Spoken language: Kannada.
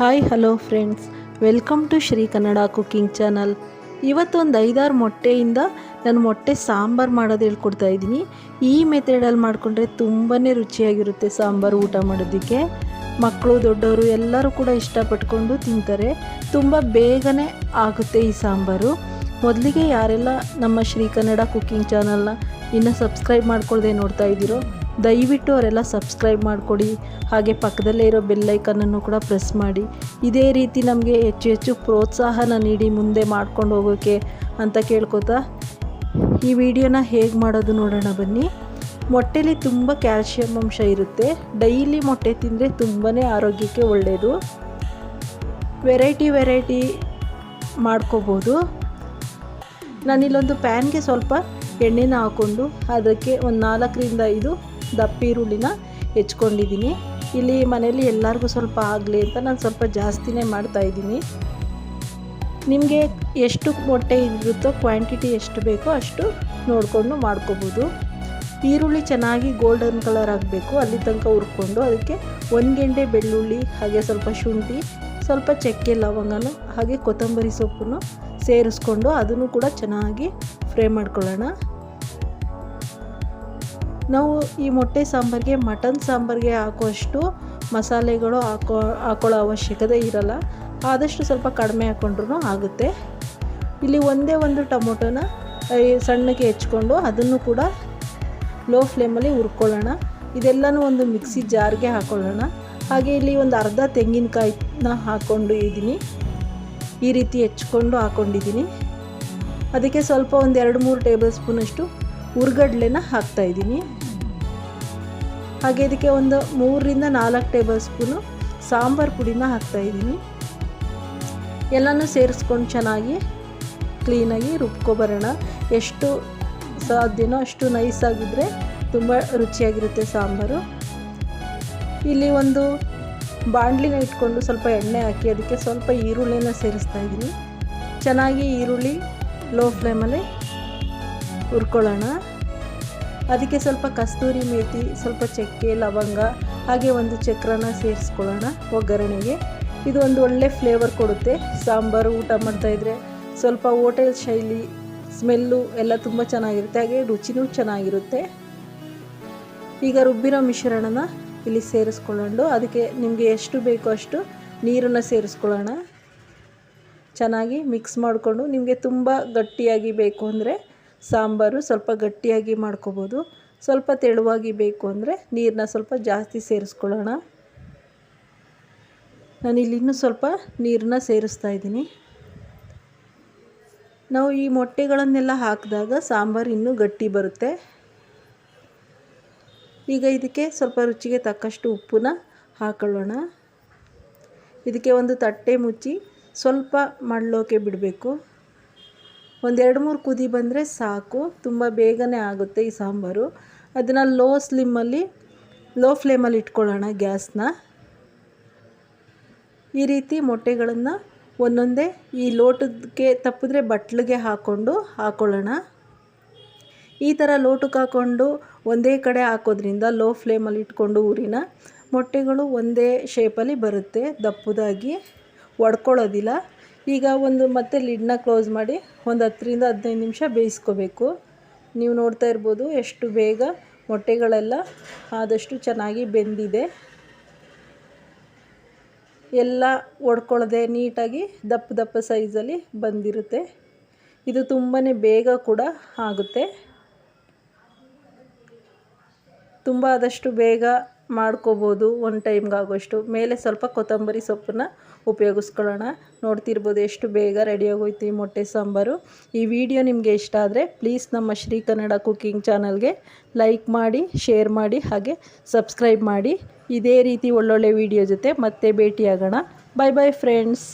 Hi hello friends welcome to Shri Kannada cooking channel ಇವತ್ತೊಂದು ಐದಾರು ಮೊಟ್ಟೆಯಿಂದ ನಾನು ಮೊಟ್ಟೆ ಸಾಂಬಾರು ಮಾಡೋದು ಹೇಳ್ಕೊಡ್ತಾ ಇದ್ದೀನಿ. ಈ ಮೆಥಡಲ್ಲಿ ಮಾಡಿಕೊಂಡ್ರೆ ತುಂಬಾ ರುಚಿಯಾಗಿರುತ್ತೆ ಸಾಂಬಾರು ಊಟ ಮಾಡೋದಕ್ಕೆ. ಮಕ್ಕಳು ದೊಡ್ಡವರು ಎಲ್ಲರೂ ಕೂಡ ಇಷ್ಟಪಟ್ಕೊಂಡು ತಿಂತಾರೆ. ತುಂಬ ಬೇಗನೆ ಆಗುತ್ತೆ ಈ ಸಾಂಬಾರು. ಮೊದಲಿಗೆ ಯಾರೆಲ್ಲ ನಮ್ಮ ಶ್ರೀ ಕನ್ನಡ ಕುಕ್ಕಿಂಗ್ ಚಾನಲ್ನ ಇನ್ನೂ ಸಬ್ಸ್ಕ್ರೈಬ್ ಮಾಡ್ಕೊಳ್ಳದೆ ನೋಡ್ತಾ ಇದ್ದೀರೋ ದಯವಿಟ್ಟು ಅವರೆಲ್ಲ ಸಬ್ಸ್ಕ್ರೈಬ್ ಮಾಡಿಕೊಡಿ. ಹಾಗೆ ಪಕ್ಕದಲ್ಲೇ ಇರೋ ಬೆಲ್ಲೈಕನ್ನನ್ನು ಕೂಡ ಪ್ರೆಸ್ ಮಾಡಿ. ಇದೇ ರೀತಿ ನಮಗೆ ಹೆಚ್ಚು ಹೆಚ್ಚು ಪ್ರೋತ್ಸಾಹನ ನೀಡಿ ಮುಂದೆ ಮಾಡ್ಕೊಂಡು ಹೋಗೋಕ್ಕೆ ಅಂತ ಕೇಳ್ಕೊತಾ. ಈ ವಿಡಿಯೋನ ಹೇಗೆ ಮಾಡೋದು ನೋಡೋಣ ಬನ್ನಿ. ಮೊಟ್ಟೆಲಿ ತುಂಬ ಕ್ಯಾಲ್ಶಿಯಂ ಅಂಶ ಇರುತ್ತೆ. ಡೈಲಿ ಮೊಟ್ಟೆ ತಿಂದರೆ ತುಂಬಾ ಆರೋಗ್ಯಕ್ಕೆ ಒಳ್ಳೆಯದು ವೆರೈಟಿ ವೆರೈಟಿ ಮಾಡ್ಕೋಬೋದು. ನಾನಿಲ್ಲೊಂದು ಪ್ಯಾನ್ಗೆ ಸ್ವಲ್ಪ ಎಣ್ಣೆನ ಹಾಕ್ಕೊಂಡು ಅದಕ್ಕೆ ಒಂದು ನಾಲ್ಕರಿಂದ ಐದು ದಪ್ಪ ಈರುಳ್ಳಿನ ಹೆಚ್ಕೊಂಡಿದ್ದೀನಿ. ಇಲ್ಲಿ ಮನೇಲಿ ಎಲ್ಲರಿಗೂ ಸ್ವಲ್ಪ ಆಗಲಿ ಅಂತ ನಾನು ಸ್ವಲ್ಪ ಜಾಸ್ತಿನೇ ಮಾಡ್ತಾಯಿದ್ದೀನಿ ನಿಮಗೆ ಎಷ್ಟು ಮೊಟ್ಟೆ ಇರುತ್ತೋ ಕ್ವಾಂಟಿಟಿ ಎಷ್ಟು ಬೇಕೋ ಅಷ್ಟು ನೋಡಿಕೊಂಡು ಮಾಡ್ಕೋಬೋದು. ಈರುಳ್ಳಿ ಚೆನ್ನಾಗಿ ಗೋಲ್ಡನ್ ಕಲರ್ ಆಗಬೇಕು. ಅಲ್ಲಿ ತನಕ ಹುರ್ಕೊಂಡು ಅದಕ್ಕೆ ಒಂದು ಗೆಂಡೆ ಬೆಳ್ಳುಳ್ಳಿ, ಹಾಗೆ ಸ್ವಲ್ಪ ಶುಂಠಿ, ಸ್ವಲ್ಪ ಚಕ್ಕೆ ಲವಂಗನು, ಹಾಗೆ ಕೊತ್ತಂಬರಿ ಸೊಪ್ಪನ್ನು ಸೇರಿಸ್ಕೊಂಡು ಅದನ್ನು ಕೂಡ ಚೆನ್ನಾಗಿ ಫ್ರೈ ಮಾಡ್ಕೊಳ್ಳೋಣ. ನಾವು ಈ ಮೊಟ್ಟೆ ಸಾಂಬಾರಿಗೆ, ಮಟನ್ ಸಾಂಬಾರಿಗೆ ಹಾಕುವಷ್ಟು ಮಸಾಲೆಗಳು ಹಾಕೋ, ಹಾಕೊಳ್ಳೋ ಅವಶ್ಯಕತೆ ಇರಲ್ಲ. ಆದಷ್ಟು ಸ್ವಲ್ಪ ಕಡಿಮೆ ಹಾಕ್ಕೊಂಡ್ರೂ ಆಗುತ್ತೆ. ಇಲ್ಲಿ ಒಂದೇ ಒಂದು ಟೊಮೊಟೊನ ಸಣ್ಣಗೆ ಹೆಚ್ಕೊಂಡು ಅದನ್ನು ಕೂಡ ಲೋ ಫ್ಲೇಮಲ್ಲಿ ಹುರ್ಕೊಳ್ಳೋಣ. ಇದೆಲ್ಲನೂ ಒಂದು ಮಿಕ್ಸಿ ಜಾರ್ಗೆ ಹಾಕ್ಕೊಳ್ಳೋಣ ಹಾಗೆ ಇಲ್ಲಿ ಒಂದು ಅರ್ಧ ತೆಂಗಿನಕಾಯಿನ ಹಾಕ್ಕೊಂಡು ಇದ್ದೀನಿ. ಈ ರೀತಿ ಹೆಚ್ಕೊಂಡು ಹಾಕ್ಕೊಂಡಿದ್ದೀನಿ ಅದಕ್ಕೆ ಸ್ವಲ್ಪ ಒಂದು ಎರಡು ಮೂರು ಟೇಬಲ್ ಸ್ಪೂನಷ್ಟು ಹುರ್ಗಡ್ಲೆನ ಹಾಕ್ತಾಯಿದ್ದೀನಿ ಹಾಗೆ ಇದಕ್ಕೆ ಒಂದು ಮೂರರಿಂದ ನಾಲ್ಕು ಟೇಬಲ್ ಸ್ಪೂನು ಸಾಂಬಾರು ಪುಡಿನ ಹಾಕ್ತಾಯಿದ್ದೀನಿ ಎಲ್ಲನೂ ಸೇರಿಸ್ಕೊಂಡು ಚೆನ್ನಾಗಿ ಕ್ಲೀನಾಗಿ ರುಬ್ಕೊಬರೋಣ. ಎಷ್ಟು ಸಾಧ್ಯನೋ ಅಷ್ಟು ನೈಸಾಗಿದ್ದರೆ ತುಂಬ ರುಚಿಯಾಗಿರುತ್ತೆ ಸಾಂಬಾರು. ಇಲ್ಲಿ ಒಂದು ಬಾಣಲಿನ ಇಟ್ಕೊಂಡು ಸ್ವಲ್ಪ ಎಣ್ಣೆ ಹಾಕಿ ಅದಕ್ಕೆ ಸ್ವಲ್ಪ ಈರುಳ್ಳಿನ ಸೇರಿಸ್ತಾ ಇದ್ದೀನಿ. ಚೆನ್ನಾಗಿ ಈರುಳ್ಳಿ ಲೋ ಫ್ಲೇಮಲ್ಲಿ ಹುರ್ಕೊಳ್ಳೋಣ. ಅದಕ್ಕೆ ಸ್ವಲ್ಪ ಕಸ್ತೂರಿ ಮೇಥಿ ಸ್ವಲ್ಪ ಚಕ್ಕೆ, ಲವಂಗ, ಹಾಗೆ ಒಂದು ಚಕ್ರನ ಸೇರಿಸ್ಕೊಳ್ಳೋಣ ಒಗ್ಗರಣೆಗೆ. ಇದು ಒಂದು ಒಳ್ಳೆ ಫ್ಲೇವರ್ ಕೊಡುತ್ತೆ. ಸಾಂಬಾರು, ಊಟ ಮಾಡ್ತಾಯಿದ್ರೆ ಸ್ವಲ್ಪ ಹೋಟೆಲ್ ಶೈಲಿ ಸ್ಮೆಲ್ಲು ಎಲ್ಲ ತುಂಬ ಚೆನ್ನಾಗಿರುತ್ತೆ. ಹಾಗೆ ರುಚಿನೂ ಚೆನ್ನಾಗಿರುತ್ತೆ. ಈಗ ರುಬ್ಬಿರೋ ಮಿಶ್ರಣನ ಇಲ್ಲಿ ಸೇರಿಸ್ಕೊಳ್ಳೋಣ. ಅದಕ್ಕೆ ನಿಮಗೆ ಎಷ್ಟು ಬೇಕೋ ಅಷ್ಟು ನೀರನ್ನು ಸೇರಿಸ್ಕೊಳ್ಳೋಣ. ಚೆನ್ನಾಗಿ ಮಿಕ್ಸ್ ಮಾಡಿಕೊಂಡು ನಿಮಗೆ ತುಂಬ ಗಟ್ಟಿಯಾಗಿ ಬೇಕು ಅಂದರೆ ಸಾಂಬಾರು ಸ್ವಲ್ಪ ಗಟ್ಟಿಯಾಗಿ ಮಾಡ್ಕೋಬೋದು. ಸ್ವಲ್ಪ ತೆಳುವಾಗಿ ಬೇಕು ಅಂದರೆ ನೀರನ್ನ ಸ್ವಲ್ಪ ಜಾಸ್ತಿ ಸೇರಿಸ್ಕೊಳ್ಳೋಣ. ನಾನಿಲ್ಲಿ ಇನ್ನೂ ಸ್ವಲ್ಪ ನೀರನ್ನ ಸೇರಿಸ್ತಾ ಇದ್ದೀನಿ. ನಾವು ಈ ಮೊಟ್ಟೆಗಳನ್ನೆಲ್ಲ ಹಾಕಿದಾಗ ಸಾಂಬಾರು ಇನ್ನೂ ಗಟ್ಟಿ ಬರುತ್ತೆ. ಈಗ ಇದಕ್ಕೆ ಸ್ವಲ್ಪ ರುಚಿಗೆ ತಕ್ಕಷ್ಟು ಉಪ್ಪನ್ನ ಹಾಕೊಳ್ಳೋಣ. ಇದಕ್ಕೆ ಒಂದು ತಟ್ಟೆ ಮುಚ್ಚಿ ಸ್ವಲ್ಪ ಮಳ್ಳೋಕೆ ಬಿಡಬೇಕು. ಒಂದೆರಡು ಮೂರು ಕುದಿ ಬಂದರೆ ಸಾಕು. ತುಂಬ ಬೇಗನೆ ಆಗುತ್ತೆ ಈ ಸಾಂಬಾರು. ಅದನ್ನು ಲೋ ಸ್ಲಿಮ್ಮಲ್ಲಿ, ಲೋ ಫ್ಲೇಮಲ್ಲಿ ಇಟ್ಕೊಳ್ಳೋಣ ಗ್ಯಾಸ್ನ. ಈ ರೀತಿ ಮೊಟ್ಟೆಗಳನ್ನು ಒಂದೊಂದೇ, ಈ ಲೋಟಕ್ಕೆ ತಪ್ಪಿದ್ರೆ ಬಟ್ಲಿಗೆ ಹಾಕ್ಕೊಂಡು ಹಾಕ್ಕೊಳ್ಳೋಣ ಈ ಥರ ಲೋಟಕ್ಕೆ ಹಾಕ್ಕೊಂಡು ಒಂದೇ ಕಡೆ ಹಾಕೋದ್ರಿಂದ ಲೋ ಫ್ಲೇಮಲ್ಲಿ ಇಟ್ಕೊಂಡು ಊರಿನ ಮೊಟ್ಟೆಗಳು ಒಂದೇ ಶೇಪಲ್ಲಿ ಬರುತ್ತೆ. ದಪ್ಪದಾಗಿ, ಒಡ್ಕೊಳ್ಳೋದಿಲ್ಲ. ಈಗ ಒಂದು ಮತ್ತೆ ಲಿಡ್ನ ಕ್ಲೋಸ್ ಮಾಡಿ ಒಂದು ಹತ್ತರಿಂದ ಹದಿನೈದು ನಿಮಿಷ ಬೇಯಿಸ್ಕೋಬೇಕು. ನೀವು ನೋಡ್ತಾ ಇರ್ಬೋದು ಎಷ್ಟು ಬೇಗ ಮೊಟ್ಟೆಗಳೆಲ್ಲ ಆದಷ್ಟು ಚೆನ್ನಾಗಿ ಬೆಂದಿದೆ. ಎಲ್ಲ ಒಡ್ಕೊಳ್ಳದೆ ನೀಟಾಗಿ ದಪ್ಪ ದಪ್ಪ ಸೈಜಲ್ಲಿ ಬಂದಿರುತ್ತೆ. ಇದು ತುಂಬಾ ಬೇಗ ಕೂಡ ಆಗುತ್ತೆ. ತುಂಬ ಆದಷ್ಟು ಬೇಗ ಮಾಡ್ಕೋಬೋದು ಒನ್ ಟೈಮ್ಗೆ ಆಗೋಷ್ಟು. ಮೇಲೆ ಸ್ವಲ್ಪ ಕೊತ್ತಂಬರಿ ಸೊಪ್ಪನ್ನ ಉಪಯೋಗಿಸ್ಕೊಳ್ಳೋಣ. ನೋಡ್ತಿರ್ಬೋದು ಎಷ್ಟು ಬೇಗ ರೆಡಿಯಾಗೋಯ್ತು ಈ ಮೊಟ್ಟೆ ಸಾಂಬಾರು. ಈ ವಿಡಿಯೋ ನಿಮಗೆ ಇಷ್ಟ ಆದರೆ ಪ್ಲೀಸ್ ನಮ್ಮ ಶ್ರೀ ಕನ್ನಡ ಕುಕ್ಕಿಂಗ್ ಚಾನಲ್ಗೆ ಲೈಕ್ ಮಾಡಿ ಶೇರ್ ಮಾಡಿ, ಹಾಗೆ ಸಬ್ಸ್ಕ್ರೈಬ್ ಮಾಡಿ. ಇದೇ ರೀತಿ ಒಳ್ಳೊಳ್ಳೆ ವಿಡಿಯೋ ಜೊತೆ ಮತ್ತೆ ಭೇಟಿಯಾಗೋಣ. ಬಾಯ್ ಬಾಯ್ ಫ್ರೆಂಡ್ಸ್